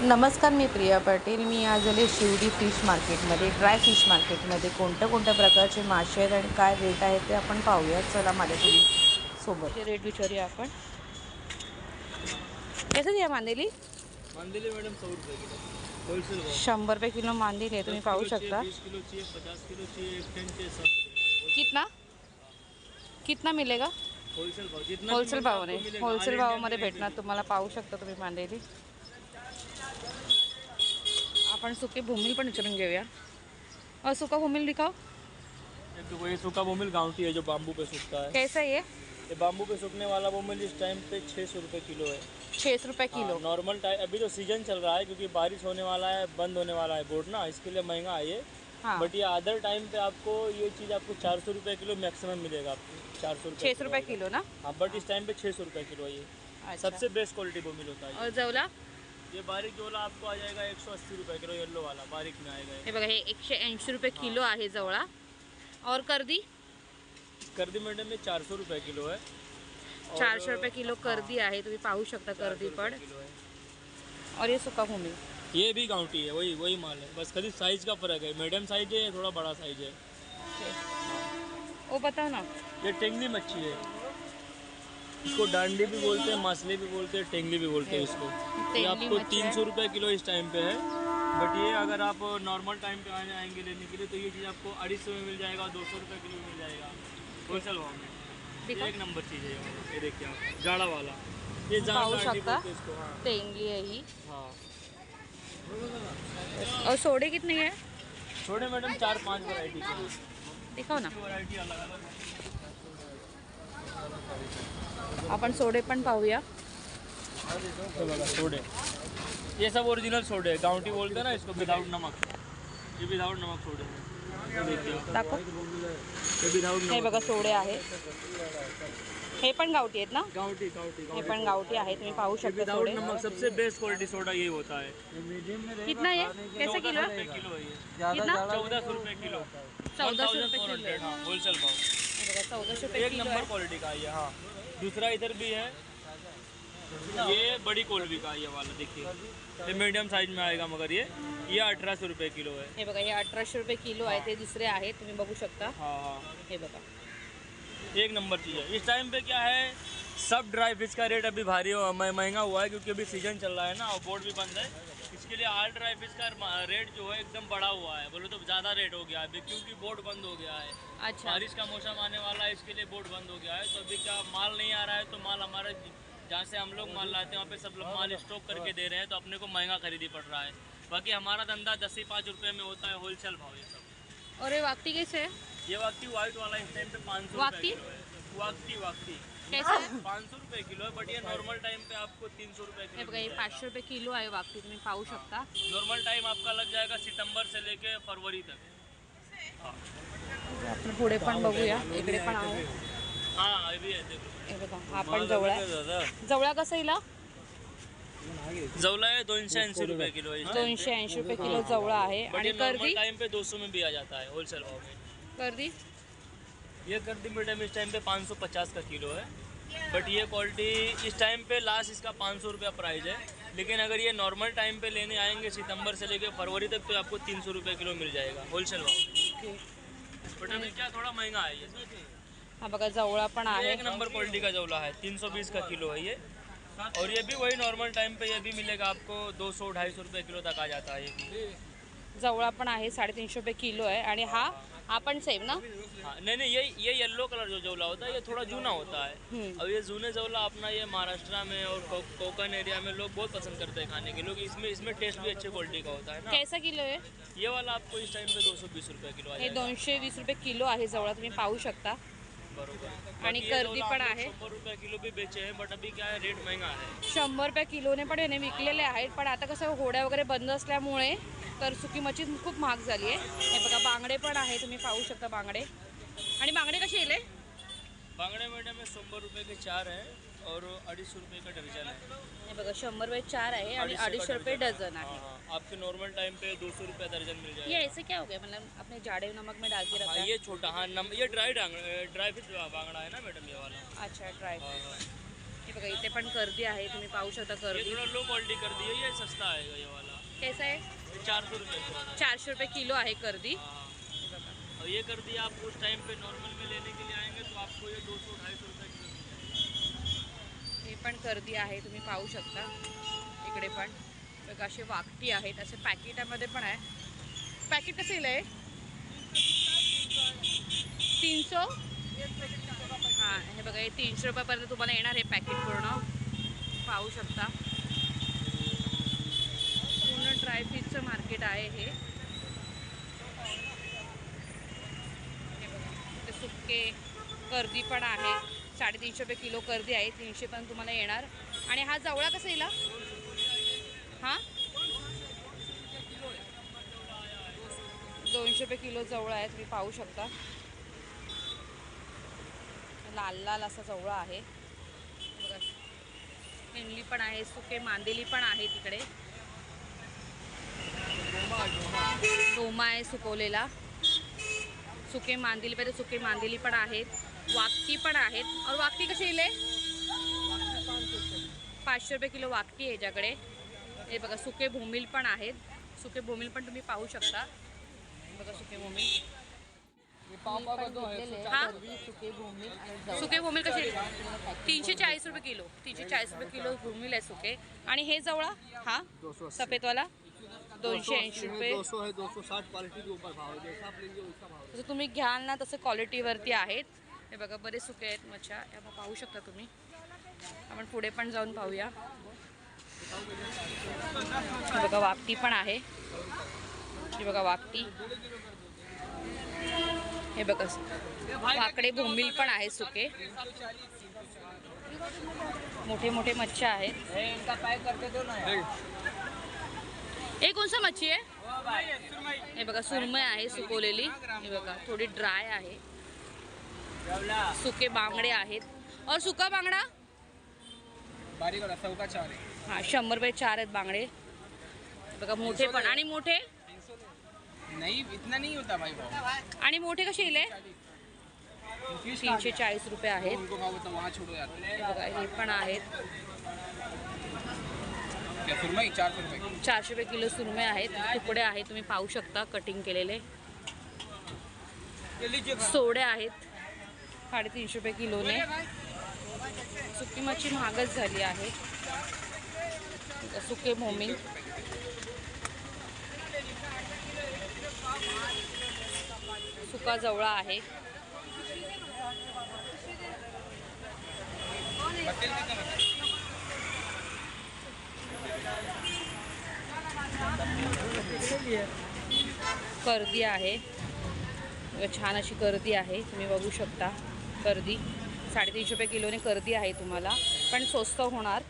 नमस्कार मी प्रिया पाटील. मी आज आले शिवडी फिश मार्केटमध्ये ड्राय फिश मार्केटमध्ये. कोणत्या कोणत्या प्रकारचे मासे आहेत आणि काय रेट आहे ते आपण पाहूया चला माझ्यासोबत सोबत. रेट विचारूया आपण? कसं द्या मांदेली? शंभर रुपये किलो मांदेली आहे तुम्ही पाहू किलो शकता. कितना? कितना मिलेगा? होलसेल भाव. जितना होलसेल भावामध्ये भेटणार तुम्हाला. पाहू शकता तुम्ही मांदेली. आपण सुके भूमिल पण विचारून घेऊया. अ, सुका भूमिल दिखाओ. एक तो वही सूखा बोमिल गांवटी है जो बाम्बू पे सूखता है। कैसा ये? ये बाम्बू पे सूखने वाला बोमिल इस टाइम पे छः सौ रुपये किलो है। छः सौ रुपये किलो। नॉर्मल टाइम अभी तो सीज़न चल रहा है क्योंकि बारिश होने वाला है बंद होने वाला है बोर्ड ना इसके लिए महँगा है ये। हाँ। बट ये अदर टाइम पे आपको ये चीज़ आपको चार सौ रुपये किलो मैक्सिमम मिलेगा आपको चार सौ छः सौ रुपये किलो ना? हाँ बट इस टाइम पे छः सौ रुपये किलो है ये। अच्छा। सबसे बेस्ट क्वालिटी बोमिल होता है और जवला? ये बारीक जोला आपको आ जाएगा एक सौ अस्सी रुपये किलो येल्लो वाला बारीक में आएगा ये। हे बघा हे एकशे ऐंशी रुपये किलो आहे जवळा. और कर्दी? कर्दी मैडम में चार सौ रुपये किलो है। और चारशे रुपये किलो कर्दी आहे तुम्ही पाहू शकता कर्दी 400 पण. रुपये किलो है। और ये सुका भूमी? ये भी गांवटी है वही वही माल है। बस खाली साइज का फर्क है। मीडियम साइज है ये थोड़ा बड़ा साइज है? ओ बताओ ना। ये टेंगली मच्छी है। इसको डांडी भी बोलते हैं मसले भी बोलते हैं टेंगली भी बोलते हैं इसको। ये आपको तीन। सौ रुपये किलो इस टाइम पे है। बट ये अगर आप नॉर्मल टाइम पे आने आएँगे लेने के लिए तो ये चीज़ आपको अढ़ी सौ में मिल जाएगा दो सौ रुपये किलो मिल जाएगा। होलसेल भाव में एक नंबर चीज़ है ये देखिए आप जाड़ा वाला। ये पाहू शकता हैं टेंगली आहे ही हाँ। और सोडे कितनी है? छोटे मैडम चार पाँच वैरायटी दिखाओ ना। वैरायटी अलग अलग आपण सोडे पण पाहूया. ये बघा सोडे. ये सब ओरिजिनल सोडे. है गांवटी बोलते हैं ना इसको विदाउट नमक. ये विदाउट नमक सोडे. दाखव. ये विदाउट हे बघा सोडे. आहे. हे पण गावठी आहेत ना? गांवटी गांवटी हे गांवटी पण गावठी आहे. तुम्ही पाहू शकता विदाउट सोडे. नमक सबसे बेस्ट क्वालिटी सोडा यही होता है. कितना ये कैसे किलो किलो है ये. कितना? चौदह सौ रुपये किलो चौदह सौ रुपये किलो होलसेल भाव. हे चौदाशे रुपये एक किलो नंबर क्वालिटी का है ये हाँ. दूसरा इधर भी है। ये बड़ी क्वालिटी का है ये वाला देखिए। ये मीडियम साइज़ में आएगा मगर ये। ये अठारह सौ रुपये किलो है। हे बघा हे अठराशे रुपये किलो आहे ते दुसरे आहेत तुम्ही बघू शकता। हाँ हाँ। हे बघा। एक नंबर चीज़ है। इस टाइम पे क्या है सब ड्राई फ़िश का रेट अभी भारी महँगा हुआ है क्योंकि अभी सीज़न चल रहा है ना और बोर्ड भी बंद है। इसके लिए आल ड्राई फ़िश का रेट जो है एकदम बढ़ा हुआ है। बोलो तो ज़्यादा रेट हो गया है अभी क्योंकि बोर्ड बंद हो गया है। अच्छा। बारिश का मौसम आने वाला है इसके लिए बोर्ड बंद हो गया है। तो अभी क्या माल नहीं आ रहा है तो माल हमारा जहाँ से हम लोग माल लाते हैं वहाँ पे सब लोग माल स्टॉक करके दे रहे हैं तो अपने को महँगा खरीदी पड़ रहा है। बाकी हमारा धंधा दस ही पाँच रुपये में होता है होलसेल भाव ये सब। और ये वाकटी कैसे है? ये वाकती व्हाइट वाला इस टाइम पे पाँच सौ है। वाकती वाकती। कैसे पाँच सौ रुपये किलो है बट ये नॉर्मल टाइम पे आपको तीन सौ रुपये किलो बघा हे। पाचशे रुपये किलो आहे वाकटी तुम्ही पाहू शकता? नॉर्मल टाइम आपका लग जाएगा सितंबर से लेके फरवरी तक। आपण पुढे पण बघूया इकडे पण आहे हाँ। ये भी है देखो। हे बघा हा पण जवळा आहे. जवळा कसं येईल जवला है दोनशे ऐंशी रुपये किलो है दोनशे ऐंशी रुपये किलो जवळा आहे. बट आणि ये नॉर्मल कर्दी टाइम पे दो सौ में भी आ जाता है होलसेल भाव में। कर्दी ये गर्दी मीडियम इस टाइम पे पाँच सौ पचास का किलो है। बट ये क्वालिटी इस टाइम पे लास्ट इसका पाँच सौ रुपया प्राइस है। लेकिन अगर ये नॉर्मल टाइम पे लेने आएँगे सितंबर से लेके फरवरी तक तो आपको तीन सौ रुपये किलो मिल जाएगा होलसेल भाव में बट अभी क्या थोड़ा महँगा है ये? हा बघा जवळा पण आहे एक नंबर क्वालिटी का जौला है तीन सौ बीस का किलो है ये। और ये भी वही नॉर्मल टाइम पे ये भी मिलेगा आपको दो सौ ढाई सौ रुपये किलो तक आ जाता है ये। जवळा पण आहे साडेतीनशे रुपये किलो आहे. आणि हा हा सेम ना? हाँ नहीं नहीं ये ये येलो कलर जो जौला होता है ये थोड़ा जूना होता है. अब ये जूने जौला अपना ये महाराष्ट्र में और को, कोकन एरिया में लोग बहुत पसंद करते हैं खाने के। लोग इसमें इसमें टेस्ट भी अच्छे क्वालिटी का होता है ना। कैसा किलो आहे? ये वाला आपको इस टाइम पे दो सौ बीस रुपये किलो आ हे जाएगा। दोनशे वीस रुपये किलो आहे जवळा तुम्ही पाहू शकता. बरोबर. आणि जौला पण आहे. शंभर रुपये किलो भी बेचे हैं बट अभी क्या है रेट महंगा है शंभर रुपये किलोने पण याने विकलेले आहेत पण आता कसं होड्या वगैरे बंद असल्यामुळे तर सुकी मच्छी खूप महाग झाली आहे. हे बघा बांगडे पण आहे तुम्ही पाहू शकता बांगडे. आणि बांगडे कसे येले बांगड़े मीडियम में सौ रुपये के चार हैं और अढ़ी सौ रुपये का दर्जन है हे बघा शंभर रुपये चार आहे आणि अडीचशे रुपये डझन हाँ आहे. हाँ आपके नॉर्मल टाइम पे दो सौ रुपये दर्जन मिल ये जाएगा. ऐसे क्या हो गया? मतलब अपने जाड़े नमक में डाल के रखा हाँ है ये छोटा हाँ नम ये ड्राई ड्राई फ़िश बांगड़ा है ना मैडम ये वाला. अच्छा ड्राई हाँ हाँ. हे बघा इथे पण गर्दी आहे तुम्ही पाहू शकता ये गर्दी. थोड़ा लो क्वालिटी कर दी है ये सस्ता आएगा ये वाला. कैसा आहे? ये चार सौ रुपये का है। चारशे रुपये किलो आहे गर्दी. हाँ और ये कर दिया आप उस टाइम पे नॉर्मल में लेने के लिए आएँगे तो आपको ये दो सौ ढाई सौ रुपये हे पण गर्दी आहे तुम्ही पाहू शकता. इकडे पण. बघ असे वाकटी आहेत. असे पॅकेटामध्ये पण आहे. पॅकेट कसं आहे तीनशे? हां हे बघा हे तीनशे रुपयापर्यंत तुम्हाला येणार आहे पॅकेट पूर्ण. पाहू शकता. पूर्ण ड्रायफ्रूटचं मार्केट आहे हे. बघा सुके गर्दी पण आहे. साडेतीनशे रुपये किलो गर्दी आहे तीनशे पण तुम्हाला येणार. आणि हा जवळा कसा येईल हां? दोनशे रुपये किलो जवळा आहे तुम्ही पाहू शकता. लाल लाल असा जवळा आहे. बघा. इमली पण आहे सुके मांदेली पण आहे तिकडे. डोमा आहे सुकवलेला. सुके मांदेली पाहिजे सुके मांदेली पण आहेत. वाकटी पण आहेत. और वाकटी कशी येईल पाचशे रुपये किलो वाकटी आहे याच्याकडे. हे बघा सुके भूमिल पण आहेत. सुके भूमिल पण तुम्ही पाहू शकता. बघा सुके भूमिल. हा सुके भूमिल कसे तीनशे चाळीस रुपये किलो. तीनशे चाळीस रुपये किलो भूमिल आहे सुके. आणि हे जवळा? हा? सफेदवाला? दोनशे ऐंशी रुपये. तुम्ही घ्याल ना तसं क्वालिटीवरती आहेत. हे बघा बरेच सुके आहेत मच्छा. या पाहू शकता तुम्ही. आपण पुढे पण जाऊन पाहूया. हे बघा वापटी पण आहे. हे बघा वापटी हे बघा वाकडे भोंबील पण आहे सुके. मोठे मोठे मच्छा आहेत. हे कोणसा मच्छी आहे? हे बघा सुरमय आहे सुकवलेली. हे बघा थोडी ड्राय आहे. सुके बांगडे आहेत. और सुका बांगडा? बारीक वाला चौका चार है हा शंभर रुपये चार आहेत बांगडे. बघा मोठे पण. आणि मोठे? नहीं इतना नहीं होता भाई भाव. आणि मोठे कसे येले तीनशे चाळीस रुपये आहेत. हे बघा हे पण आहेत. चारशे रुपये. किलो सुरमे आहेत. तुकडे आहेत तुम्ही पाहू शकता कटिंग केलेले. सोडे आहेत. साडेतीनशे रुपये किलोने सुकी मच्छी महागच झाली आहे. सुके मोमी. सुका जवळा आहे. बत्तीस कर्दी आहे. छान अशी गर्दी आहे. तुम्ही बघू शकता. कर्दी. साडेतीनशे रुपये किलोने कर्दी आहे तुम्हाला. पण स्वस्त होणार.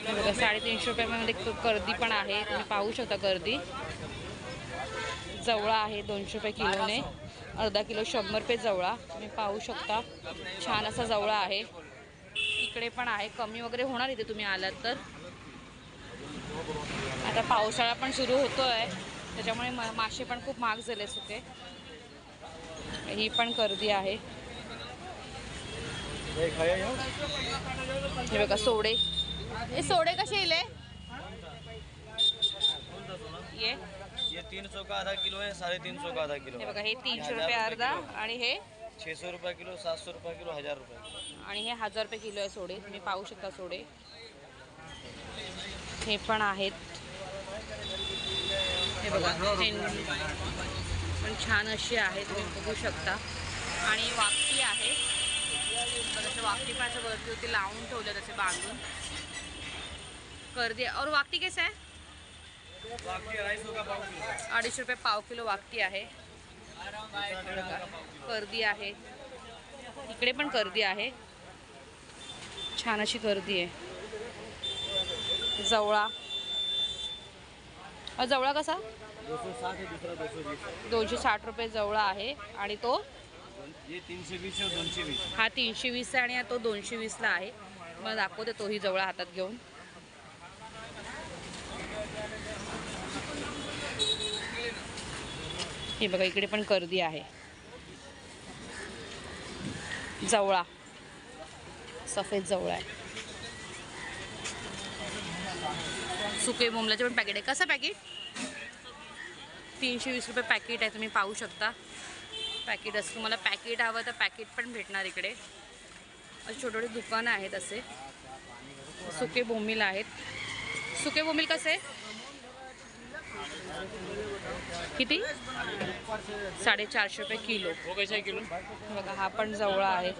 बघा साडेतीनशे रुपयामध्ये गर्दी कर्दी पण आहे. तुम्ही पाहू शकता कर्दी. जवळा आहे दोनशे रुपये किलोने. अर्धा किलो शंभर रुपये जवळा. तुम्ही पाहू शकता. छान असा जवळा आहे. इकडे पण आहे. कमी वगैरे होणार इथे तुम्ही आलात तर. आता पावसाळा पण सुरू होतो आहे त्याच्यामुळे मा मासे पण खूप महाग झाले सुके ही पण कर्दी आहे. हे बघा सोडे. हे सोडे कसे येले ये. ये तीन सौ का आधा किलो है साढ़े तीन सौ का आधा किलो हे बघा हे तीनशे रुपये अर्धा आणि हे? छः सौ रुपये किलो सात सौ रुपये किलो हजार रुपये आणि हे हजार रुपये किलो आहे सोडे. तुम्ही पाहू शकता सोडे. हे पण आहेत. हे बघा पण छान अशी आहे तुम्ही बघू शकता. आणि वापटी आहे. बघा वापटी वाकटी पण असं वरती होती लावून ठेवलं तसे बांधून. कर्दी और वाकटी कैसे आहे? अडीचशे रुपये पाव किलो वाकटी आहे. गर्दी कर्दी आहे. इकडे पण कर्दी आहे. छान अशी गर्दी आहे. जवळा. जवळा कसा? दोनशे साठ रुपये जवळा आहे. आणि तो? बीस है हा तीनशे वीस आहे आणि तो दोनशे वीसला आहे. मग दाखवते तोही जवळ हातात घेऊन. हे बघा इकडे पण कर्दी आहे. जवळा. सफेद जवळा आहे. सुके बोंबलाचे पण पॅकेट आहे. कसं पॅकेट तीनशे वीस रुपये पॅकेट आहे तुम्ही पाहू शकता. पॅकेट असं तुम्हाला पॅकेट हवं तर पॅकेट पण भेटणार इकडे. असे छोटे छोटे दुकानं आहेत असे. सुके बोंबील आहेत. सुके बोंबील कसे? किती? साडेचारशे रुपये किलो. किलो बघा हा पण जवळ आहे.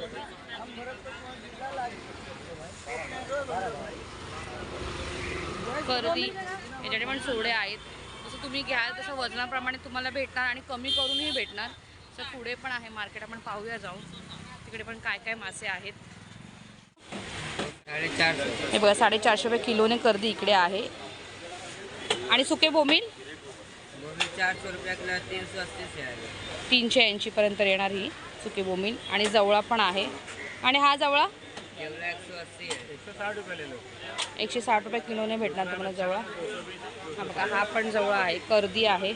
कर्दी याच्याकडे पण सोडे आहेत. जसं तुम्ही घ्याल तसं वजनाप्रमाणे तुम्हाला भेटणार आणि कमी करूनही भेटणार. तसं पुढे पण आहे मार्केट. आपण पाहूया जाऊन. तिकडे पण काय काय मासे आहेत. हे बघा साडेचारशे रुपये किलोने कर्दी इकडे आहे. आणि सुके आएगा तीनशे ऐंशीपर्यंत येणार ही सुकी बोंबील आणि जवळा पण आहे. आणि हा जवळा? एकशे साठ रुपये किलोने भेटणार तुम्हाला जवळ. हा बघा हा पण जवळ आहे. कर्दी आहे.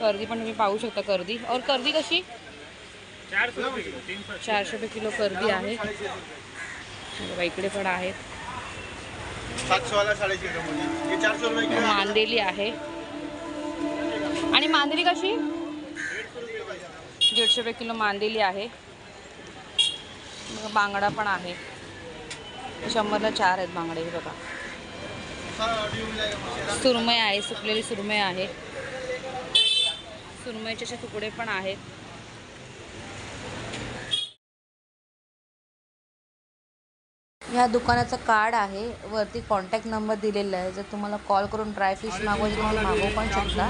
कर्दी पण तुम्ही पाहू शकता कर्दी. और कर्दी कशी? चारशे रुपये किलो कर्दी आहे. बघा इकडे पण आहेत. मांदेली आहे. आणि मांदेली कशी? दीडशे रुपये किलो मांदेली आहे. बांगडा पण आहे. शंभरला चार आहेत बांगडे हे बघा. सुरमई आहे सुकलेली सुरमई आहे. सुरमईचे असे तुकडे पण आहेत. ह्या दुकानाचं कार्ड आहे वरती कॉन्टॅक्ट नंबर दिलेला आहे. जर तुम्हाला कॉल करून ड्राय फिश मागवायचे तुम्हाला मागवू पण शकता.